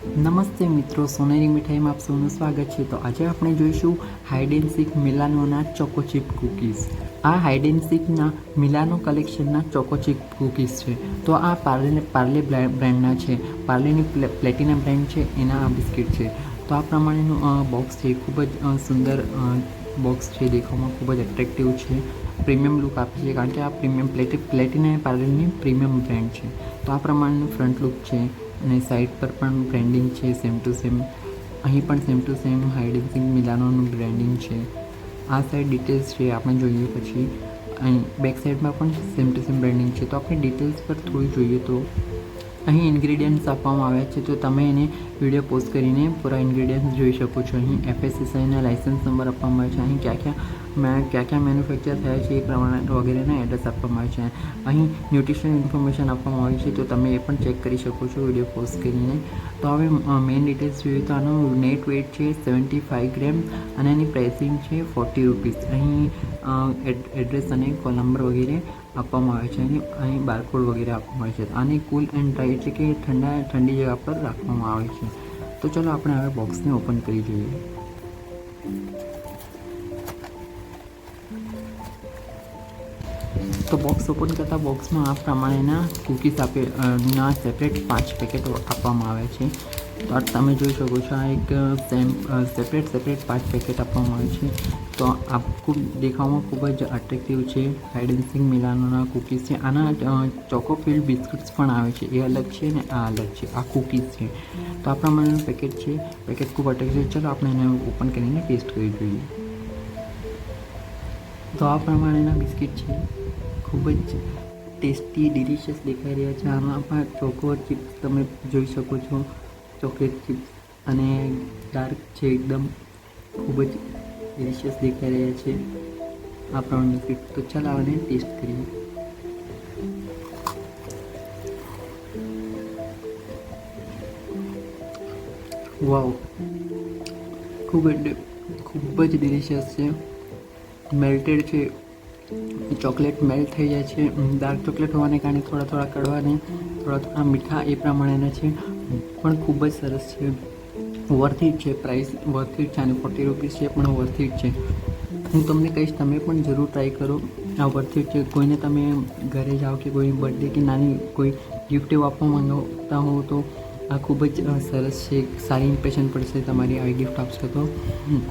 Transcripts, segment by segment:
નમસ્તે મિત્રો, સોનેરી મીઠાઈમાં આપ સૌનું સ્વાગત છે. તો આજે આપણે જોઈશું હાઇડ એન્ડ સીક મિલાનોના ચોકોચિપ કૂકીઝ આ હાઇડ એન્ડ સીકના મિલાનો કલેક્શનના ચોકોચિપ કૂકીઝ છે. તો આ પાર્લે પાર્લે બ્રાન્ડના છે. પાર્લેની પ્લેટિના બ્રાન્ડ છે, એના આ બિસ્કિટ છે. તો આ પ્રમાણેનું બોક્સ છે. ખૂબ જ સુંદર બોક્સ છે. દેખાવમાં ખૂબ જ એટ્રેક્ટિવ છે. પ્રીમિયમ લુક આપે છે, કારણ કે આ પ્રીમિયમ પ્લેટિ પ્લેટિના પાર્લેની પ્રીમિયમ બ્રાન્ડ છે. તો આ પ્રમાણેનું ફ્રન્ટ લુક છે. અને સાઈડ પર પણ બ્રેન્ડિંગ છે સેમ ટુ સેમ અહીં પણ સેમ ટુ સેમ હાઇડેન્સિંગ મિલાનોનું બ્રેન્ડિંગ છે. આ સાઈડ ડિટેલ્સ છે, આપણે જોઈએ પછી. અહીં બેક સાઈડમાં પણ સેમ ટુ સેમ બ્રેન્ડિંગ છે. તો આપણે ડિટેલ્સ પર થોડું જોઈએ તો અહીં ઇન્ગ્રીડિયન્ટ્સ આપવામાં આવ્યા છે, તો તમે એને વીડિયો પોસ્ટ કરીને પૂરા ઇન્ગ્રીડિયન્ટ્સ જોઈ શકો છો. અહીં એફએસએસઆઈના લાઇસન્સ નંબર આપવામાં આવે છે. અહીં ક્યાં ક્યાં મેં, ક્યાં ક્યાં મેન્યુફેક્ચર થયા છે એ પ્રમાણે વગેરેના એડ્રેસ આપવામાં આવે છે. અહીં ન્યુટ્રિશન ઇન્ફોર્મેશન આપવામાં આવી છે, તો તમે એ પણ ચેક કરી શકો છો વીડિયો પોસ્ટ કરીને. તો હવે મેઇન ડિટેલ્સ જોઈએ તો આનું નેટ વેટ છે સેવન્ટી ફાઇવ ગ્રેમ અને એની પ્રાઇસિંગ છે ફોર્ટી રૂપીસ અહીં એડ્રેસ અને કોલ નંબર વગેરે આપવામાં આવે છે અને અહીં બારકોડ વગેરે આપવામાં આવે છે. આની કુલ એન્ડ ડ્રાય એટલે કે ઠંડા, ઠંડી જગા પર રાખવામાં આવે છે. તો ચલો આપણે હવે બોક્સને ઓપન કરી જોઈએ તો બોક્સ ઓપન કરતાં બોક્સમાં આ પ્રમાણેના કૂકીઝ આપે ના સેપરેટ પાંચ પેકેટો આપવામાં આવે છે. તો તમે જોઈ શકો છો, આ એક સેમ સેપરેટ સેપરેટ પાંચ પેકેટ આપવામાં આવે છે. તો આ ખૂબ દેખાવમાં ખૂબ જ અટ્રેક્ટિવ છે. હાઇડેન્સિંગ મિલાનોના કૂકીઝ છે. આના ચોકોફિલ્ડ બિસ્કિટ્સ પણ આવે છે. એ અલગ છે ને આ અલગ છે. આ કૂકીઝ છે. તો આ પ્રમાણેનું પેકેટ છે. પેકેટ ખૂબ અટ્રેક્ટિવ ચલો આપણે એને ઓપન કરીને ટેસ્ટ કરી જોઈએ. તો આ પ્રમાણેના બિસ્કિટ છે. ખૂબ જ ટેસ્ટી ડિલિશિયસ દેખાઈ રહ્યા છે. આમાં પણ ચોકો ચિપ્સ તમે જોઈ શકો છો. ચોકલેટ ચિપ્સ અને ડાર્ક છે એકદમ ખૂબ જ ડિલિશિયસ દેખાઈ રહ્યા છે. આ પ્રમાણે ફીટ તો ચાલ આને ટેસ્ટ કરીએ. વાવ ખૂબ જ ખૂબ જ ડિલિશિયસ છે. મેલ્ટેડ છે. ચોકલેટ મેલ્ટ થઈ જાય છે. ડાર્ક ચોકલેટ હોવાને કારણે થોડા થોડા કડવા અને થોડા થોડા મીઠા એ પ્રમાણેના છે. પણ ખૂબ જ સરસ છે. વર્થ ઇટ છે પ્રાઇસ વર્થ ઇટ છે અને ફોર્ટી રૂપીસ છે પણ વર્થ ઇટ છે. હું તમને કહીશ, તમે પણ જરૂર ટ્રાય કરો. આ વર્થ ઇટ છે. કોઈને તમે ઘરે જાઓ કે કોઈ બર્થડે કે નાની કોઈ ગિફ્ટ એવું આપવા માંગતા હો તો આ ખૂબ જ સરસ છે. સારી ઇમ્પ્રેશન પડશે તમારી આવી ગિફ્ટ આપશો તો.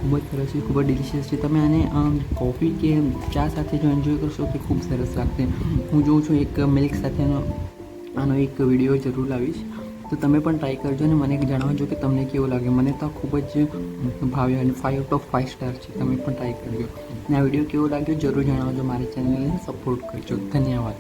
ખૂબ જ સરસ છે, ખૂબ જ ડિલિશિયસ છે. તમે આને કોફી કે ચા સાથે જો એન્જોય કરશો તો ખૂબ સરસ લાગશે. હું જોઉં છું એક મિલ્ક સાથેનો આનો એક વીડિયો જરૂર લાવીશ. તો તમે પણ ટ્રાય કરજો અને મને જણાવજો કે તમને કેવું લાગે મને તો ખૂબ જ ભાવ્યો અને five out of five star છે. તમે પણ ટ્રાય કરજો. અને આ વીડિયો કેવો લાગ્યો જરૂર જણાવજો મારી ચેનલને સપોર્ટ કરજો. ધન્યવાદ.